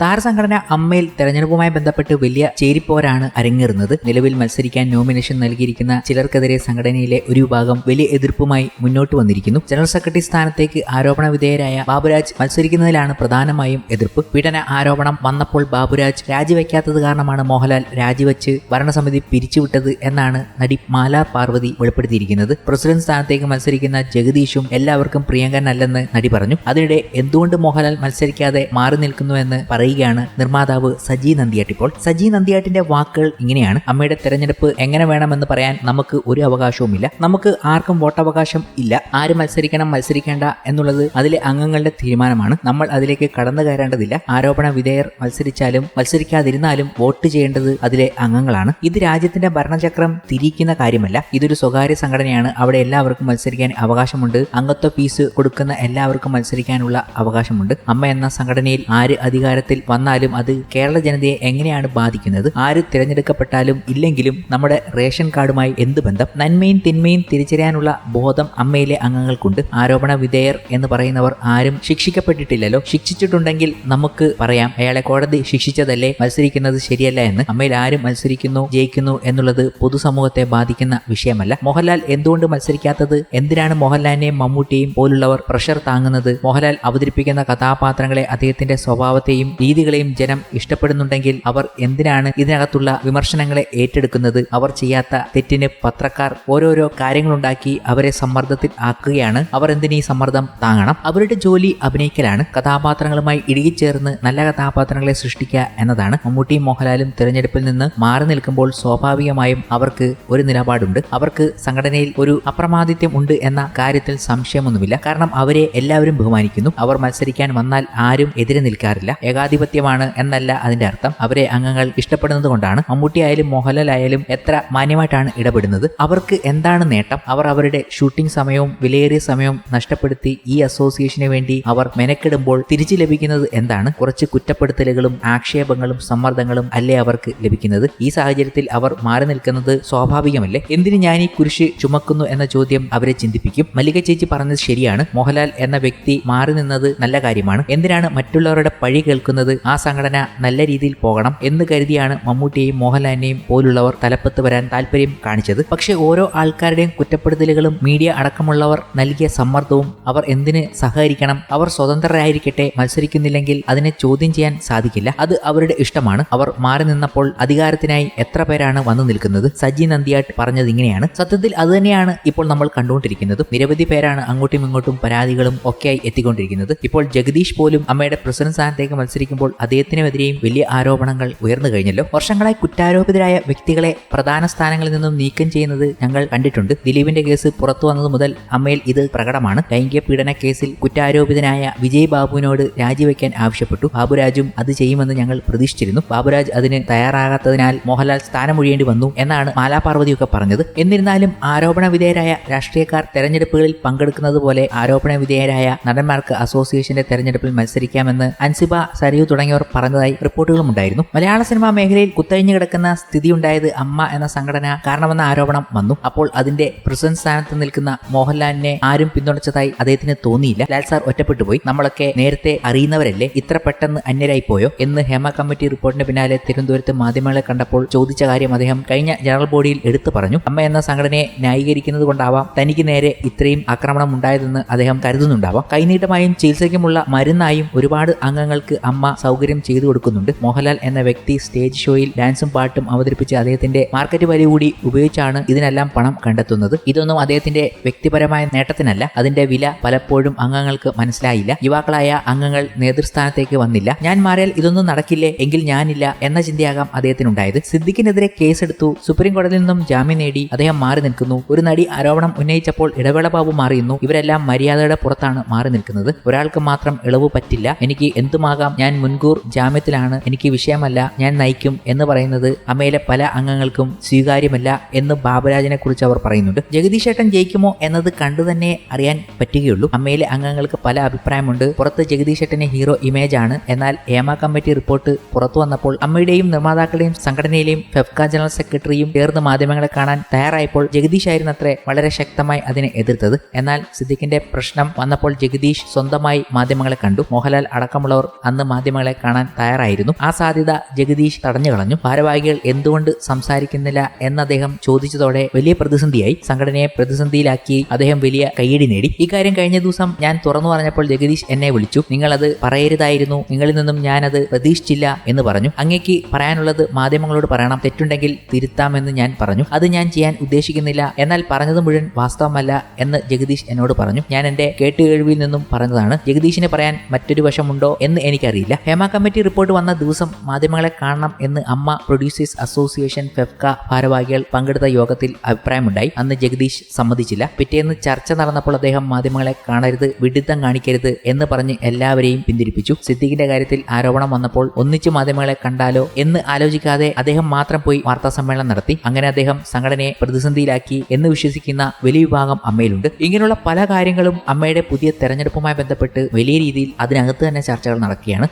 താരസംഘടന അമ്മയിൽ തെരഞ്ഞെടുപ്പുമായി ബന്ധപ്പെട്ട് വലിയ ചേരിപ്പോരാണ് അരങ്ങേറുന്നത്. നിലവിൽ മത്സരിക്കാൻ നോമിനേഷൻ നൽകിയിരിക്കുന്ന ചിലർക്കെതിരെ സംഘടനയിലെ ഒരു വിഭാഗം വലിയ എതിർപ്പുമായി മുന്നോട്ട് വന്നിരിക്കുന്നു. ജനറൽ സെക്രട്ടറി സ്ഥാനത്തേക്ക് ആരോപണ വിധേയരായ ബാബുരാജ് മത്സരിക്കുന്നതിലാണ് പ്രധാനമായും എതിർപ്പ്. പീഡന ആരോപണം വന്നപ്പോൾ ബാബുരാജ് രാജിവെക്കാത്തത് കാരണമാണ് മോഹൻലാൽ രാജിവെച്ച് ഭരണസമിതി പിരിച്ചുവിട്ടത് എന്നാണ് നടി മാല പാർവതി വെളിപ്പെടുത്തിയിരിക്കുന്നത്. പ്രസിഡന്റ് സ്ഥാനത്തേക്ക് മത്സരിക്കുന്ന ജഗദീഷും എല്ലാവർക്കും പ്രിയങ്കരനല്ലെന്ന് നടി പറഞ്ഞു. അതിനിടെ എന്തുകൊണ്ട് മോഹൻലാൽ മത്സരിക്കാതെ മാറി നിൽക്കുന്നുവെന്ന് പറയുകയാണ് നിർമ്മാതാവ് സജി നന്ദിയാട്ടിപ്പോൾ സജി നന്ദിയാട്ടിന്റെ വാക്കുകൾ ഇങ്ങനെയാണ്. അമ്മയുടെ തെരഞ്ഞെടുപ്പ് എങ്ങനെ വേണമെന്ന് പറയാൻ നമുക്ക് ഒരു അവകാശവുമില്ല. നമുക്ക് ആർക്കും വോട്ടവകാശം ഇല്ല. ആര് മത്സരിക്കണം മത്സരിക്കേണ്ട എന്നുള്ളത് അതിലെ അംഗങ്ങളുടെ തീരുമാനമാണ്. നമ്മൾ അതിലേക്ക് കടന്നു കയറേണ്ടതില്ല. ആരോപണ വിധേയർ മത്സരിച്ചാലും മത്സരിക്കാതിരുന്നാലും വോട്ട് ചെയ്യേണ്ടത് അതിലെ അംഗങ്ങളാണ്. ഇത് രാജ്യത്തിന്റെ ഭരണചക്രം തിരിക്കുന്ന കാര്യമല്ല. ഇതൊരു സ്വകാര്യ സംഘടനയാണ്. അവിടെ എല്ലാവർക്കും മത്സരിക്കാൻ അവകാശമുണ്ട്. അംഗത്വ ഫീസ് കൊടുക്കുന്ന എല്ലാവർക്കും മത്സരിക്കാനുള്ള അവകാശമുണ്ട്. അമ്മ എന്ന സംഘടനയിൽ ആര് അധികാരത്തിൽ വന്നാലും അത് കേരള ജനതയെ എങ്ങനെയാണ് ബാധിക്കുന്നത്? ആര് തിരഞ്ഞെടുക്കപ്പെട്ടാലും ഇല്ലെങ്കിലും നമ്മുടെ റേഷൻ കാർഡുമായി എന്ത് ബന്ധം? നന്മയും തിന്മയും തിരിച്ചറിയാനുള്ള ബോധം അമ്മയിലെ അംഗങ്ങൾക്കുണ്ട്. ആരോപണ വിധേയർ എന്ന് പറയുന്നവർ ആരും ശിക്ഷിക്കപ്പെട്ടിട്ടില്ലല്ലോ. ശിക്ഷിച്ചിട്ടുണ്ടെങ്കിൽ നമുക്ക് പറയാം അയാളെ കോടതി ശിക്ഷിച്ചതല്ലേ? മത്സരിക്കുന്നത് ശരിയല്ല എന്ന്. അമ്മയിൽ ആരും മത്സരിക്കുന്നു ജയിക്കുന്നു എന്നുള്ളത് പൊതുസമൂഹത്തെ ബാധിക്കുന്ന വിഷയമല്ല. മോഹൻലാൽ എന്തുകൊണ്ട് മത്സരിക്കാത്തത്? എന്തിനാണ് മോഹൻലാലിനെയും മമ്മൂട്ടിയെയും പോലുള്ളവർ പ്രഷർ താങ്ങുന്നത്? മോഹൻലാൽ അവതരിപ്പിക്കുന്ന കഥാപാത്രങ്ങളെ അദ്ദേഹത്തിന്റെ സ്വഭാവത്തെയും രീതികളെയും ജനം ഇഷ്ടപ്പെടുന്നുണ്ടെങ്കിൽ അവർ എന്തിനാണ് ഇതിനകത്തുള്ള വിമർശനങ്ങളെ ഏറ്റെടുക്കുന്നത്? അവർ ചെയ്യാത്ത തെറ്റിന് പത്രക്കാർ ഓരോരോ കാര്യങ്ങളുണ്ടാക്കി അവരെ സമ്മർദ്ദത്തിൽ ആക്കുകയാണ്. അവർ എന്തിനീ സമ്മർദ്ദം താങ്ങണം? അവരുടെ ജോലി അഭിനയിക്കലാണ്. കഥാപാത്രങ്ങളുമായി ഇടുകിച്ചേർന്ന് നല്ല കഥാപാത്രങ്ങളെ സൃഷ്ടിക്കുക എന്നതാണ്. മമ്മൂട്ടിയും മോഹൻലാലും തിരഞ്ഞെടുപ്പിൽ നിന്ന് മാറി നിൽക്കുമ്പോൾ സ്വാഭാവികമായും അവർക്ക് ഒരു നിലപാടുണ്ട്. അവർക്ക് സംഘടനയിൽ ഒരു അപ്രമാദിത്യം ഉണ്ട് എന്ന കാര്യത്തിൽ സംശയമൊന്നുമില്ല. കാരണം അവരെ എല്ലാവരും ബഹുമാനിക്കുന്നു. അവർ മത്സരിക്കാൻ വന്നാൽ ആരും എതിരെ നിൽക്കാറില്ല. ഏകാധിപത്യമാണ് എന്നല്ല അതിന്റെ അർത്ഥം. അവരെ അംഗങ്ങൾ ഇഷ്ടപ്പെടുന്നത് കൊണ്ടാണ്. മമ്മൂട്ടിയായാലും ആയാലും എത്ര മാന്യമായിട്ടാണ് ഇടപെടുന്നത്. അവർക്ക് എന്താണ് നേട്ടം? അവർ അവരുടെ ഷൂട്ടിംഗ് സമയവും വിലയേറിയ സമയവും നഷ്ടപ്പെടുത്തി ഈ അസോസിയേഷന് വേണ്ടി അവർ മെനക്കെടുമ്പോൾ തിരിച്ചു ലഭിക്കുന്നത് എന്താണ്? കുറച്ച് കുറ്റപ്പെടുത്തലുകളും ആക്ഷേപങ്ങളും സമ്മർദ്ദങ്ങളും അല്ലേ അവർക്ക് ലഭിക്കുന്നത്? ഈ സാഹചര്യത്തിൽ അവർ മാറി നിൽക്കുന്നത് സ്വാഭാവികമല്ലേ? എന്തിന് ഞാൻ ഈ കുരിശ് ചുമക്കുന്നു എന്ന ചോദ്യം അവരെ ചിന്തിപ്പിക്കും. മല്ലിക ചേച്ചി പറഞ്ഞത് ശരിയാണ്. മോഹൻലാൽ എന്ന വ്യക്തി മാറി നിന്നത് നല്ല കാര്യമാണ്. എന്തിനാണ് മറ്റുള്ളവരുടെ പഴി കേൾക്കുന്നത്? ആ സംഘടന നല്ല രീതിയിൽ പോകണം എന്ന് കരുതിയാണ് മമ്മൂട്ടിയെയും മോഹൻലാലിനെയും പോലുള്ളവർ തലപ്പത്ത് വരാൻ താല്പര്യം കാണിച്ചത്. പക്ഷേ ഓരോ ആൾക്കാരുടെയും കുറ്റപ്പെടുത്തലുകളും മീഡിയ അടക്കമുള്ളവർ നൽകിയ സമ്മർദ്ദവും അവർ എന്തിന് സഹകരിക്കണം? അവർ സ്വതന്ത്രരായിരിക്കട്ടെ മത്സരിക്കുന്നില്ലെങ്കിൽ അതിനെ ചോദ്യം ചെയ്യാൻ സാധിക്കില്ല. അത് അവരുടെ ഇഷ്ടമാണ്. അവർ മാറി നിന്നപ്പോൾ അധികാരത്തിനായി എത്ര പേരാണ് വന്നു നിൽക്കുന്നത്? സജി നന്ദിയാട്ട് പറഞ്ഞത് ഇങ്ങനെയാണ്. സത്യത്തിൽ അതുതന്നെയാണ് ഇപ്പോൾ നമ്മൾ കണ്ടുകൊണ്ടിരിക്കുന്നത്. നിരവധി പേരാണ് അങ്ങോട്ടും ഇങ്ങോട്ടും പരാതികളും ഒക്കെയായി എത്തിക്കൊണ്ടിരിക്കുന്നത്. ഇപ്പോൾ ജഗദീഷ് പോലും അമ്മയുടെ പ്രസിഡന്റ് സ്ഥാനത്തേക്ക് മത്സരിക്കുമ്പോൾ അദ്ദേഹത്തിനെതിരെയും വലിയ ആരോപണങ്ങൾ ഉയർന്നു കഴിഞ്ഞല്ലോ. വർഷങ്ങളായി കുറ്റാരോപിതരായ വ്യക്തികളെ പ്രധാന സ്ഥാനങ്ങളിൽ നിന്നും നീക്കം ചെയ്യുന്നത് ഞങ്ങൾ കണ്ടിട്ടുണ്ട്. ദിലീപിന്റെ കേസ് പുറത്തു വന്നത് മുതൽ അമ്മയിൽ ഇത് പ്രകടമാണ്. ലൈംഗിക പീഡന കേസിൽ കുറ്റാരോപിതനായ വിജയ് ബാബുവിനോട് രാജിവെക്കാൻ ആവശ്യപ്പെട്ടു. ബാബുരാജും അത് ചെയ്യുമെന്ന് ഞങ്ങൾ പ്രതീക്ഷിച്ചിരുന്നു. ബാബുരാജ് അതിന് തയ്യാറാകാത്തതിനാൽ മോഹൻലാൽ സ്ഥാനമൊഴിയേണ്ടി വന്നു എന്നാണ് മാലാപാർവതിയൊക്കെ പറഞ്ഞത്. എന്നിരുന്നാലും ആരോപണ വിധേയരായ രാഷ്ട്രീയക്കാർ തെരഞ്ഞെടുപ്പുകളിൽ പങ്കെടുക്കുന്നത് പോലെ ആരോപണ വിധേയരായ നടന്മാർക്ക് അസോസിയേഷന്റെ തെരഞ്ഞെടുപ്പിൽ മത്സരിക്കാമെന്ന് അൻസിബ സരിയു തുടങ്ങിയവർ പറഞ്ഞതായി റിപ്പോർട്ടുകളും ഉണ്ടായിരുന്നു. മലയാള സിനിമാ മേഖലയിൽ കുത്തഴിഞ്ഞു കിടക്കുന്ന സ്ഥിതിയുണ്ടായത് അമ്മ എന്ന സംഘടന കാരണമെന്ന ആരോപണം വന്നു. അപ്പോൾ അതിന്റെ പ്രസിഡന്റ് സ്ഥാനത്ത് നിൽക്കുന്ന മോഹൻലാലിനെ ആരും പിന്തുണച്ചതായി അദ്ദേഹത്തിന് തോന്നിയില്ല. ലാൽ സാർ ഒറ്റപ്പെട്ടു പോയി നമ്മളൊക്കെ നേരത്തെ അറിയുന്നവരല്ലേ? ഇത്ര പെട്ടെന്ന് അന്യരായി പോയോ എന്ന് ഹേമ കമ്മിറ്റി റിപ്പോർട്ടിന് പിന്നാലെ തിരുവനന്തപുരത്ത് മാധ്യമങ്ങളെ കണ്ടപ്പോൾ ചോദിച്ച കാര്യം അദ്ദേഹം കഴിഞ്ഞ ജനറൽ ബോഡിയിൽ എടുത്തു പറഞ്ഞു. അമ്മ എന്ന സംഘടനയെ ന്യായീകരിക്കുന്നത് കൊണ്ടാവാം തനിക്ക് നേരെ ഇത്രയും ആക്രമണം ഉണ്ടായതെന്ന് അദ്ദേഹം കരുതുന്നുണ്ടാവാം. കൈനീട്ടമായും ചികിത്സയ്ക്കുമുള്ള മരുന്നായും ഒരുപാട് അംഗങ്ങൾക്ക് അമ്മ സൗകര്യം ചെയ്തു കൊടുക്കുന്നുണ്ട്. മോഹൻലാൽ എന്ന വ്യക്തി സ്റ്റേജ് ഷോയിൽ ഡാൻസും പാട്ടും അവതരിപ്പിച്ച് അദ്ദേഹത്തിന്റെ മാർക്കറ്റ് വാല്യൂ കൂടി ഉപയോഗിച്ചാണ് ഇതിനെല്ലാം പണം കണ്ടെത്തുന്നത്. ഇതൊന്നും അദ്ദേഹത്തിന്റെ വ്യക്തിപരമായ നേട്ടത്തിനല്ല. അതിന്റെ വില പലപ്പോഴും അംഗങ്ങൾക്ക് മനസ്സിലായില്ല. യുവാക്കളായ അംഗങ്ങൾ നേതൃസ്ഥാനത്തേക്ക് വന്നില്ല. ഞാൻ മാറിയാൽ ഇതൊന്നും നടക്കില്ലേ? എങ്കിൽ ഞാനില്ല എന്ന ചിന്തയാകാം അദ്ദേഹത്തിനുണ്ടായത്. സിദ്ദിഖിനെതിരെ കേസെടുത്തു. സുപ്രീം കോടതിയിൽ നിന്നും ജാമ്യം നേടി അദ്ദേഹം മാറി നിൽക്കുന്നു. ഒരു നടി ആരോപണം ഉന്നയിച്ചപ്പോൾ ഇടവേള ബാബു മാറിയുന്നു ഇവരെല്ലാം മര്യാദയുടെ പുറത്താണ് മാറി നിൽക്കുന്നത്. ഒരാൾക്ക് മാത്രം ഇളവ് പറ്റില്ല. എനിക്ക് എന്തുമാകാം? ഞാൻ മുൻകൂർ ജാമ്യത്തിലാണ് എനിക്ക് വിഷയമല്ല ഞാൻ നയിക്കും എന്ന് പറയുന്നത് അമ്മയിലെ പല അംഗങ്ങൾക്കും സ്വീകാര്യമല്ല എന്ന് ബാബുരാജിനെ കുറിച്ച് അവർ പറയുന്നുണ്ട്. ജഗദീഷ് ഏട്ടൻ ജയിക്കുമോ എന്നത് കണ്ടു തന്നെ അറിയാൻ പറ്റുകയുള്ളൂ. അമ്മയിലെ അംഗങ്ങൾക്ക് പല അഭിപ്രായമുണ്ട്. പുറത്ത് ജഗദീഷ് ഏട്ടന് ഹീറോ ഇമേജ് ആണ്. എന്നാൽ ഏമ കമ്മിറ്റി റിപ്പോർട്ട് പുറത്തു വന്നപ്പോൾ അമ്മയുടെയും നിർമ്മാതാക്കളുടെയും സംഘടനയിലെയും ഫെഫ്ക ജനറൽ സെക്രട്ടറിയും ചേർന്ന് മാധ്യമങ്ങളെ കാണാൻ തയ്യാറായപ്പോൾ ജഗദീഷ് ആയിരുന്നത്രേ വളരെ ശക്തമായി അതിനെ എതിർത്തത്. എന്നാൽ സിദ്ദിഖിന്റെ പ്രശ്നം വന്നപ്പോൾ ജഗദീഷ് സ്വന്തമായി മാധ്യമങ്ങളെ കണ്ടു. മോഹൻലാൽ അടക്കമുള്ളവർ അന്ന് മാധ്യമ മാധ്യമങ്ങളെ കാണാൻ തയ്യാറായിരുന്നു. ആ സാധ്യത ജഗദീഷ് തടഞ്ഞു കളഞ്ഞു. ഭാരവാഹികൾ എന്തുകൊണ്ട് സംസാരിക്കുന്നില്ല എന്ന് അദ്ദേഹം ചോദിച്ചതോടെ വലിയ പ്രതിസന്ധിയായി. സംഘടനയെ പ്രതിസന്ധിയിലാക്കി അദ്ദേഹം വലിയ കയ്യടി നേടി. ഇക്കാര്യം കഴിഞ്ഞ ദിവസം ഞാൻ തുറന്നു പറഞ്ഞപ്പോൾ ജഗദീഷ് എന്നെ വിളിച്ചു. നിങ്ങളത് പറയരുതായിരുന്നു. നിങ്ങളിൽ നിന്നും ഞാനത് പ്രതീക്ഷിച്ചില്ല എന്ന് പറഞ്ഞു. അങ്ങേക്ക് പറയാനുള്ളത് മാധ്യമങ്ങളോട് പറയണം. തെറ്റുണ്ടെങ്കിൽ തിരുത്താമെന്ന് ഞാൻ പറഞ്ഞു. അത് ഞാൻ ചെയ്യാൻ ഉദ്ദേശിക്കുന്നില്ല. എന്നാൽ പറഞ്ഞത് മുഴുവൻ വാസ്തവമല്ല എന്ന് ജഗദീഷ് എന്നോട് പറഞ്ഞു. ഞാൻ എന്റെ കേട്ടുകേഴ്വിയിൽ നിന്നും പറഞ്ഞതാണ്. ജഗദീഷിനെ പറയാൻ മറ്റൊരു വശമുണ്ടോ എന്ന് എനിക്കറിയില്ല. ഹേമ കമ്മിറ്റി റിപ്പോർട്ട് വന്ന ദിവസം മാധ്യമങ്ങളെ കാണണം എന്ന് അമ്മ പ്രൊഡ്യൂസേഴ്സ് അസോസിയേഷൻ ഫെഫ്ക ഭാരവാഹികൾ പങ്കെടുത്ത യോഗത്തിൽ അഭിപ്രായമുണ്ടായി. അന്ന് ജഗദീഷ് സമ്മതിച്ചില്ല. പിറ്റേന്ന് ചർച്ച നടന്നപ്പോൾ അദ്ദേഹം മാധ്യമങ്ങളെ കാണരുത് വിഡിത്തം കാണിക്കരുത് എന്ന് പറഞ്ഞ് എല്ലാവരെയും പിന്തിരിപ്പിച്ചു. സിദ്ദീഖിന്റെ കാര്യത്തിൽ ആരോപണം വന്നപ്പോൾ ഒന്നിച്ചു മാധ്യമങ്ങളെ കണ്ടാലോ എന്ന് ആലോചിക്കാതെ അദ്ദേഹം മാത്രം പോയി വാർത്താ സമ്മേളനം നടത്തി. അങ്ങനെ അദ്ദേഹം സംഘടനയെ പ്രതിസന്ധിയിലാക്കി എന്ന് വിശ്വസിക്കുന്ന വലിയ വിഭാഗം അമ്മയിലുണ്ട്. ഇങ്ങനെയുള്ള പല കാര്യങ്ങളും അമ്മയുടെ പുതിയ തെരഞ്ഞെടുപ്പുമായി ബന്ധപ്പെട്ട് വലിയ രീതിയിൽ അതിനകത്ത് തന്നെ ചർച്ചകൾ നടക്കുകയാണ്.